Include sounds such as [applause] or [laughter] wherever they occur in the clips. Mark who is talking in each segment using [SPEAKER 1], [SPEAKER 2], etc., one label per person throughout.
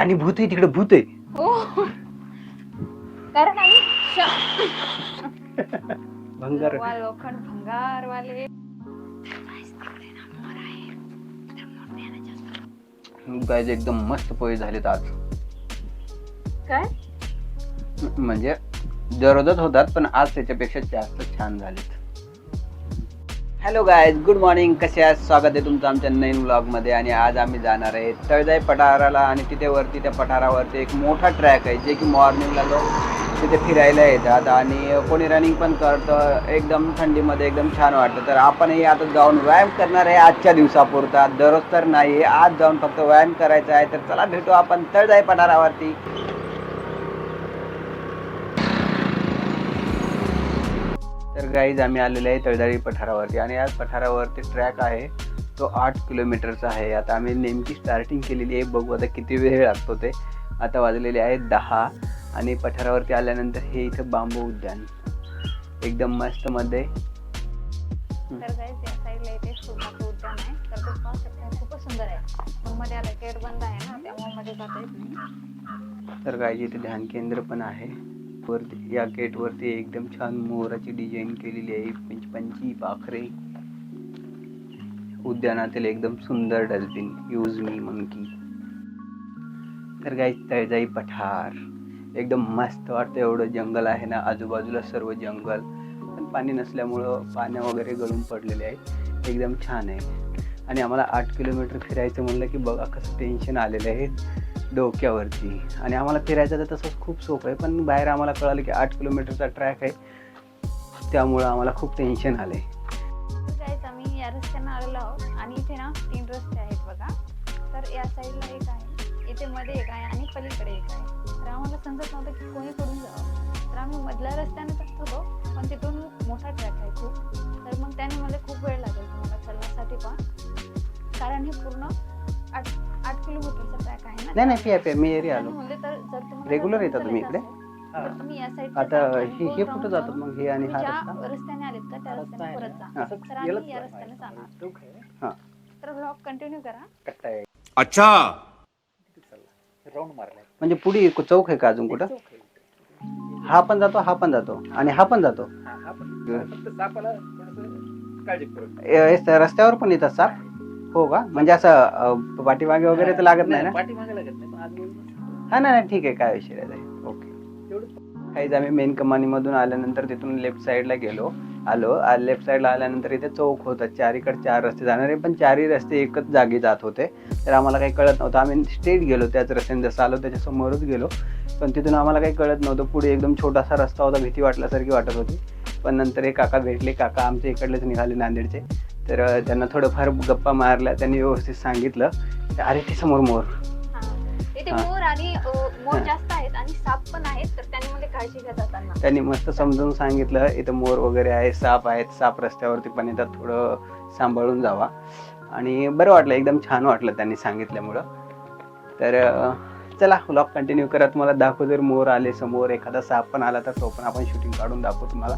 [SPEAKER 1] आणि भूत आहे तिकडे भूत आहे.
[SPEAKER 2] हो. कारण आम्ही श-
[SPEAKER 1] भंगार.
[SPEAKER 2] वा लोखंड भंगार वाले.
[SPEAKER 1] गायज एकदम मस्त पोहे झालेत आज.
[SPEAKER 2] काय?
[SPEAKER 1] म्हणजे दररोजच होतात पण आज त्याच्यापेक्षा जास्त छान झालेत. हॅलो गायज गुड मॉर्निंग कसे आहात? स्वागत आहे तुमचं आमच्या नवीन ब्लॉगमध्ये आणि आज आम्ही जाणार आहे तळजाई पठाराला आणि तिथे वरती त्या पठारावरती एक मोठा ट्रॅक आहे जे की मॉर्निंगला लोक तिथे फिरायला येतात आणि कोणी रनिंग पण करतं एकदम थंडीमध्ये एकदम छान वाटतं. तर आपणही आता जाऊन व्यायाम करणार आहे आजच्या दिवसापुरता. दररोज तर नाही आज जाऊन फक्त व्यायाम करायचा आहे. तर चला भेटू आपण तळजाई पठारावरती. गाईज आम्ही आलेलो आहे तळजाई पठारावरती आणि या पठारावरती ट्रॅक आहे. तो आठ किलोमीटरचा आहे. आता आम्ही नेमकी स्टार्टिंग केलेली आहे. बघू आता किती वेळ लागतो ते. आता वाजलेले आहेत दहा आणि पठारावरती आल्यानंतर हे इथं बांबू उद्यान. एकदम मस्त मध्ये.
[SPEAKER 2] तर काय आहे. खूपच सुंदर आहे. आहे
[SPEAKER 1] तर इथे ध्यान केंद्र पण आहे. वरती या गेटवरती एकदम छान मोराची डिझाईन केलेली आहे. म्हणजे पंचपंची पाखरे. उद्यानातील एकदम सुंदर डस्टबिन यूज मी मंकी तर गाई तळजाई पठार. एकदम मस्त वाटतं एवढं जंगल आहे ना. आजूबाजूला सर्व जंगल. पण पाणी नसल्यामुळं पाण्या वगैरे गळून पडलेले आहे एकदम छान आहे. आणि आम्हाला आठ किलोमीटर फिरायचं म्हणलं की बघा कसं टेन्शन आलेलं आहे. डोक्यावरती. आणि आम्हाला फिरायचं तर तसंच खूप सोपं आहे पण बाहेर आम्हाला कळालं की आठ किलोमीटरचा ट्रॅक आहे. त्यामुळं आम्हाला खूप टेन्शन आलं आहे
[SPEAKER 2] आम्ही या रस्त्यानं आलेलो आहोत आणि इथे ना तीन रस्ते आहेत बघा. तर या साईडला एक आहे इथे मध्ये एक आहे आणि पलीकडे एक आहे. तर आम्हाला समजत नव्हतं की कोणीकडून जावं. तर आम्ही मधल्या रस्त्याने जात होतो पण तिथून मोठा ट्रॅक आहे खूप. तर मग त्याने मला खूप वेळ लागेल तुम्हाला चलण्यासाठी पण. कारण हे पूर्ण आठ आहे ना?
[SPEAKER 1] नाही नाही फिया फिया मी एरिया आलो.
[SPEAKER 2] म्हणले तर जर तुम्हाला
[SPEAKER 1] Regular
[SPEAKER 2] रनिंग
[SPEAKER 1] येता तुम्ही इकडे?
[SPEAKER 2] असेल, तर तुम्ही या साईड
[SPEAKER 1] आता हे हे कुठं जातात मग? हे आणि हा रस्ता?
[SPEAKER 2] रस्त्याने आलेत का त्या रस्त्याने परत जा.
[SPEAKER 1] हा.
[SPEAKER 2] तर आम्ही या रस्त्याने जाणार.
[SPEAKER 1] हां.
[SPEAKER 2] तर ब्लॉग कंटिन्यू करा.
[SPEAKER 3] अच्छा!
[SPEAKER 1] म्हणजे पुढे एक चौक आहे का अजून कुठं? हा पण जातो हा पण जातो. आणि हा पण जातो. ए, ए, रस्त्यावर पण येतात साप? हो का म्हणजे असं पाठीमागे वगैरे तर लागत नाही ना? हा नाही नाही ठीक आहे काय विषय नाही ओके. काहीच आम्ही मेन कमानीमधून आल्यानंतर तिथून लेफ्ट साईडला गेलो आलो. लेफ्ट साईडला आल्यानंतर इथे चौक होता. चारीकडे चार रस्ते जाणारे पण चारही रस्ते एकच जागी जात होते. तर आम्हाला काही कळत नव्हतं. आम्ही स्ट्रेट गेलो त्याच रस्त्याने. जसं आलो त्याच्या समोरच गेलो. पण तिथून आम्हाला काही कळत नव्हतं. पुढे एकदम छोटासा रस्ता होता भीती वाटल्यासारखी वाटत होती. पण नंतर एक काका भेटले. काका आमच्या इकडलेच निघाले नांदेडचे. तर त्यांना थोडंफार गप्पा मारल्या त्यांनी व्यवस्थित सांगितलं. अरे ते समोर मोर.
[SPEAKER 2] इथे. मोर आणि अ, मोर. जास्त आहेत आणि साप पण आहेत तर त्याने मध्ये काळजी
[SPEAKER 1] त्यांनी मस्त समजून सांगितलं इथं मोर वगैरे आहे साप आहेत साप रस्त्यावरती पण येतात थोडं सांभाळून जावा. आणि बरं वाटलं एकदम छान वाटलं त्यांनी सांगितल्यामुळं. तर चला व्लॉग कंटिन्यू करा. तुम्हाला दाखवू जर मोर आले समोर एखादा साप पण आला तर तो पण आपण शूटिंग काढून दाखवू तुम्हाला.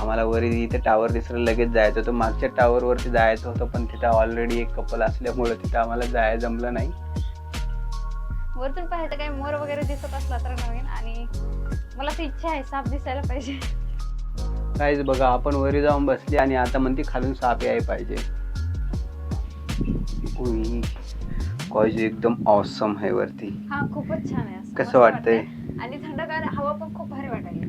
[SPEAKER 1] आम्हाला वर इथे टावर दिसलं लगेच जायचं होतं. मागच्या टावरवरती जायचं होतं पण तिथं ऑलरेडी एक कपल असल्यामुळं तिथं आम्हाला जायला जमलं नाही.
[SPEAKER 2] वरतून पाहायचं काही मोर वगैरे दिसत असला तर नवीन आणि मला तर इच्छा आहे साप दिसायला पाहिजे.
[SPEAKER 1] काहीच बघा आपण वरी जाऊन बसली आणि आता म्हणते खालून साप याय पाहिजे. काहीच एकदम ऑसम आहे वरती.
[SPEAKER 2] हा खूपच छान आहे. असं
[SPEAKER 1] कसं
[SPEAKER 2] मस्त
[SPEAKER 1] वाटतंय?
[SPEAKER 2] आणि थंडगार हवा पण खूप भारी वाटायला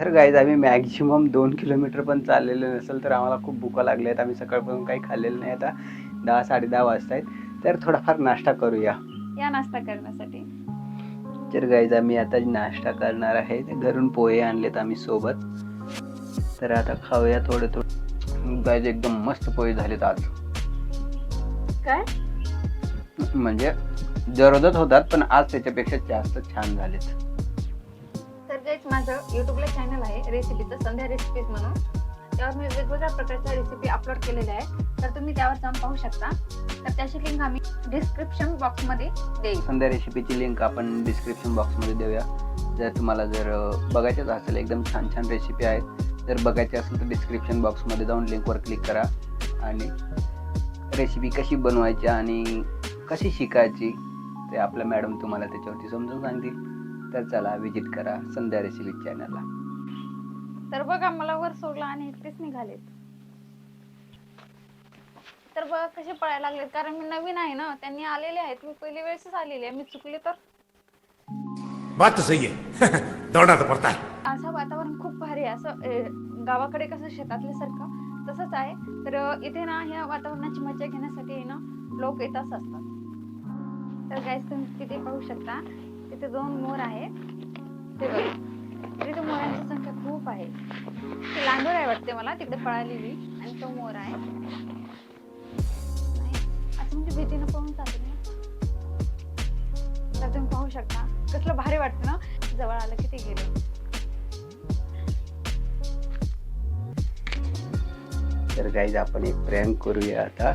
[SPEAKER 1] तर गाईज आम्ही मॅक्झिमम दोन किलोमीटर पण चाललेलं नसेल तर आम्हाला खूप भुका लागल्या आहेत. आम्ही सकाळपासून काही खाल्लेलं नाही. आता दहा साडे दहा वाजता आहेत तर थोडाफार नाश्ता करूया.
[SPEAKER 2] या नाश्ता करण्यासाठी.
[SPEAKER 1] तर गाईज आम्ही आता नाश्ता करणार आहे. घरून पोहे आणलेत आम्ही सोबत. तर आता खाऊया थोडं थोडं. गाईज एकदम मस्त पोहे झालेत आज.
[SPEAKER 2] काय?
[SPEAKER 1] म्हणजे दररोजच होतात पण आज त्याच्यापेक्षा जास्त छान झालेत.
[SPEAKER 2] तेच माझं युट्यूबला चॅनल आहे रेसिपीचं संध्या रेसिपीज म्हणून. त्यावर मी वेगवेगळ्या प्रकारच्या रेसिपी अपलोड केलेल्या आहेत. तर तुम्ही त्यावर जाऊन पाहू शकता. तर त्याची लिंक आम्ही डिस्क्रिप्शन बॉक्समध्ये देईल.
[SPEAKER 1] संध्या रेसिपीची लिंक आपण डिस्क्रिप्शन बॉक्समध्ये देऊया. जर तुम्हाला जर बघायचंच असेल एकदम छान छान रेसिपी आहेत जर बघायचे असेल तर डिस्क्रिप्शन बॉक्समध्ये जाऊन लिंकवर क्लिक करा. आणि रेसिपी कशी बनवायची आणि कशी शिकायची ते आपल्या मॅडम तुम्हाला त्याच्यावरती समजून सांगतील. तर चला विजिट करा संध्या रेसिपी चॅनलला
[SPEAKER 2] तर बघा मला वर सोडलं आणि एकटेच निघालेत. तर बघा कसे पळायला लागलेत. कारण मी नवीन आहे ना त्यांनी आलेले आहेत. मी पहिली वेळेसच आलेली आहे. मी चुकले तर?
[SPEAKER 3] बात सही है [laughs] दौड़ना तो पड़ता है
[SPEAKER 2] असं वातावरण खूप भारी आहे. असं गावाकडे कसं शेतातल्यासारखं तसंच आहे. तर इथे ना ह्या वातावरणाची मजा घेण्यासाठी आहे ना लोक येतच असतात. तर गाईस तुम्ही तिथे पाहू शकता? तिथे दोन मोर आहे. ते बघ तिथे मोरांची संख्या खूप आहे. ते लांडोर आहे वाटते मला तिकडे पळालेली आणि तो मोर आहे. नाही, असं म्हणजे भीतीनं पाहून चालत ना तर तुम्ही पाहू शकता. कसलं भारी वाटतं ना जवळ आलं की ते गेले.
[SPEAKER 1] तर गाईज आपण एक प्रँक करूया आता.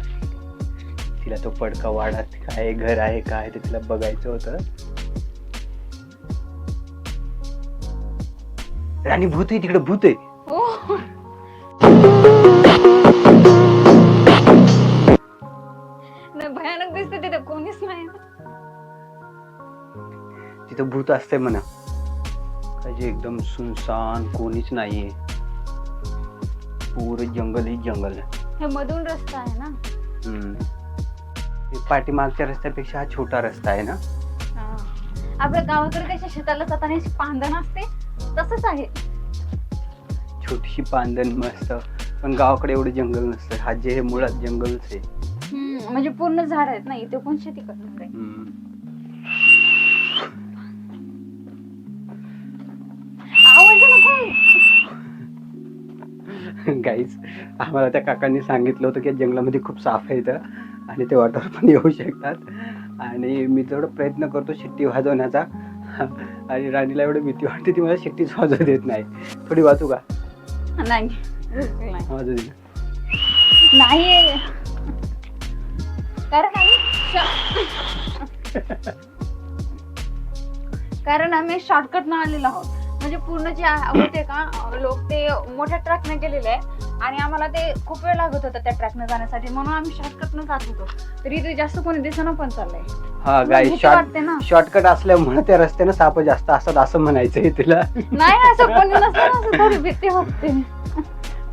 [SPEAKER 1] तिला तो पडका वाडात काय घर आहे काय ते तिला बघायचं होतं. आणि भूत आहे तिकडे भूत आहे.
[SPEAKER 2] हो. नाही भयानक दिसते तिथे कोणीच नाही.
[SPEAKER 1] तिथं भूत असते म्हणा. म्हणजे एकदम सुनसान कोणीच नाहीये. पूर्ण जंगल ही जंगल.
[SPEAKER 2] हे मधून रस्ता आहे ना?
[SPEAKER 1] हम्म. पाठीमागच्या रस्त्यापेक्षा हा छोटा रस्ता आहे ना?
[SPEAKER 2] हा. आपल्या गावाकडे कशा शेताला जाताना अशी पांदण असते? तसंच आहे.
[SPEAKER 1] छोटीशी पांदण मस्त. पण गावाकडे एवढं जंगल नसतं. हा जे हे मुळात जंगलच आहे.
[SPEAKER 2] हम्म, म्हणजे पूर्ण झाड आहेत ना इथे कोण शेती करणार आहे
[SPEAKER 1] हम्म.
[SPEAKER 2] आवाज नको
[SPEAKER 1] गाईज आम्हाला त्या काकांनी सांगितलं होतं की जंगलामध्ये खूप साफ आहे इथं आणि ते वाटावर पण येऊ शकतात. आणि मी तेवढा प्रयत्न करतो शिट्टी वाजवण्याचा [laughs] आणि राणीला एवढी भीती वाटते ती मला शिट्टीच वाजवू देत नाही. थोडी वाचू का?
[SPEAKER 2] नाही. नाही
[SPEAKER 1] वाजू दे.
[SPEAKER 2] नाही. कारण आम्ही कारण आम्ही शॉर्टकट न आलेलो आहोत. म्हणजे पूर्ण जे होते का लोक ते मोठ्या ट्रॅकने गेलेले आहे. आणि आम्हाला ते खूप वेळ लागत होता त्या ट्रॅकने जाण्यासाठी. म्हणून आम्ही शॉर्टकट न जात होतो. तरी ते जास्त कोणी दिसणं पण चाललंय.
[SPEAKER 1] हा
[SPEAKER 2] भीती वाटते ना.
[SPEAKER 1] शॉर्ट शॉर्टकट असल्यामुळे त्या रस्त्यानं साप जास्त असतात असं म्हणायचंय तिला.
[SPEAKER 2] नाही असं कोणी नसतं ना, असं थोडी भीती वाटते.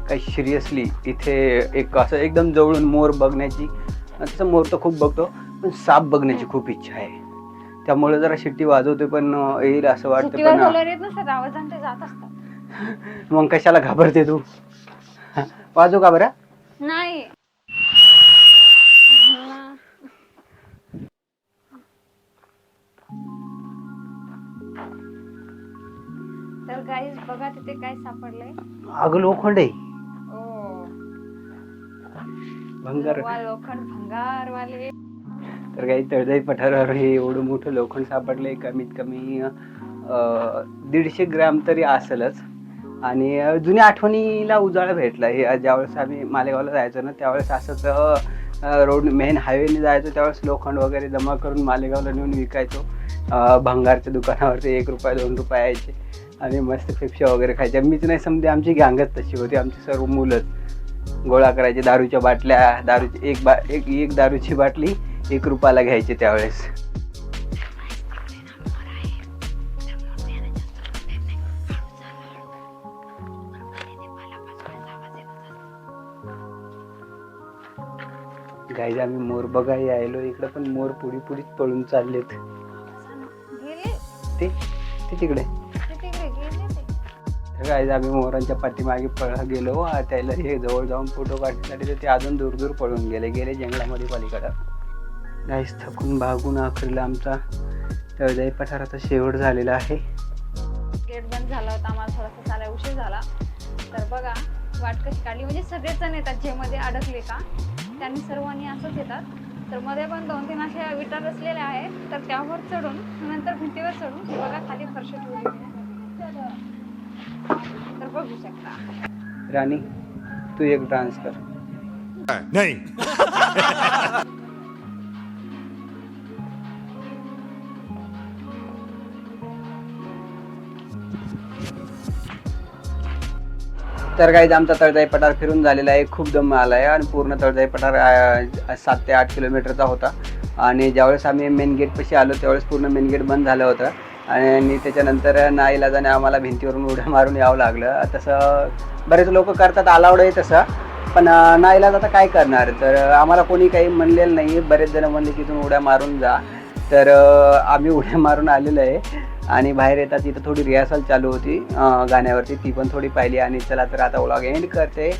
[SPEAKER 1] काही सिरियसली इथे एक असं एकदम जवळून मोर बघण्याची तसं मोर तर खूप बघतो पण साप बघण्याची खूप इच्छा आहे. त्यामुळे जरा शिट्टी वाजवते पण अं, येईल असं वाटतं
[SPEAKER 2] सुट्टीवर
[SPEAKER 1] पण
[SPEAKER 2] येत नसतात जात असतात.
[SPEAKER 1] मग कशाला घाबरते तू? वाजू का बरं?
[SPEAKER 2] नाही. तर गाईज बघा तिथे काय सापडलंय.
[SPEAKER 1] अगं लोखंड आहे.
[SPEAKER 2] ओ
[SPEAKER 1] भंगार.
[SPEAKER 2] वा लोखंड भंगार वाले
[SPEAKER 1] तर काही तळजाई पठारावर हे एवढं मोठं लोखंड सापडलंय कमीत कमी अं, दीडशे ग्रॅम तरी असेलच. आणि जुन्या आठवणीला उजाळा भेटला. हे ज्यावेळेस आम्ही मालेगावला जायचो ना त्यावेळेस असंच रोड मेन हायवेने जायचो त्यावेळेस लोखंड वगैरे जमा करून मालेगावला नेऊन विकायचो. भंगारच्या दुकानावरती एक रुपया दोन रुपया यायचे आणि मस्त फिपशा वगैरे खायच्या मीच नाही समजे आमची गँगच तशी होती आमची सर्व मुलंच. गोळा करायचे दारूच्या बाटल्या दारूची एक बा एक एक दारूची बाटली एक रुपयाला घ्यायची त्यावेळेस. गाईज आम्ही मोर बघा यायलो इकडे पण मोर पुढी पुढीच पळून चाललेत.
[SPEAKER 2] गेले
[SPEAKER 1] ते ते तिकडे.
[SPEAKER 2] ते तिकडे गेले ते
[SPEAKER 1] गाईज आम्ही मोरांच्या पाठीमागे पळा गेलो. आ, त्याला हे जवळ जाऊन फोटो काढण्यासाठी तर ते अजून दूर दूर पळून गेले. गेले जंगलामध्ये पलीकडं. गाईज थकून भागून आखरीला आमचा तळजाई पठाराचा शेवट झालेला आहे.
[SPEAKER 2] गेट बंद झाला होता. आम्हाला थोडासा चालायला उशीर झाला. तर बघा वाट कशी काढली. म्हणजे सगळेच जण येतात. जे मध्ये अडकले का? त्यांनी सर्वांनी असंच येतात. तर मध्ये पण दोन तीन अशा विटा रचलेल्या आहेत. तर त्यावर चढून नंतर भिंतीवर चढून बघा खाली फरशी ठेवली तर बघू शकता.
[SPEAKER 1] राणी तू एक डान्स कर.
[SPEAKER 3] नहीं.
[SPEAKER 1] तर काही आमचा तळजाई पठार फिरून झालेला आहे. खूप दम आला आहे आणि पूर्ण तळजाई पठार सात ते आठ किलोमीटरचा होता. आणि ज्यावेळेस आम्ही मेन गेटपाशी आलो त्यावेळेस पूर्ण मेन गेट बंद झालं होतं. आणि त्याच्यानंतर नाईलाजाने आम्हाला भिंतीवरून उड्या मारून यावं लागलं. तसं बरेच लोक करतात अलाउड आहे तसं. पण नाईलाज आता काय करणार? तर आम्हाला कोणी काही म्हणलेलं नाही. बरेच जण म्हणले की इथून उड्या मारून जा. तर आम्ही उड्या मारून आलेलो आहे. आणि बाहेर येतात तिथं थोडी रिहर्सल चालू होती गाण्यावरती. ती पण थोडी पाहिली आणि चला तर आता व्लॉग एंड करते.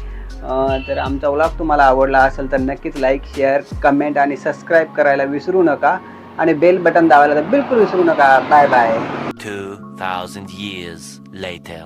[SPEAKER 1] तर आमचा व्लॉग तुम्हाला आवडला असेल तर नक्कीच लाईक शेअर कमेंट आणि सबस्क्राईब करायला विसरू नका. आणि बेल बटन दाबायला तर बिलकुल विसरू नका. Bye bye
[SPEAKER 4] 2,000 years later.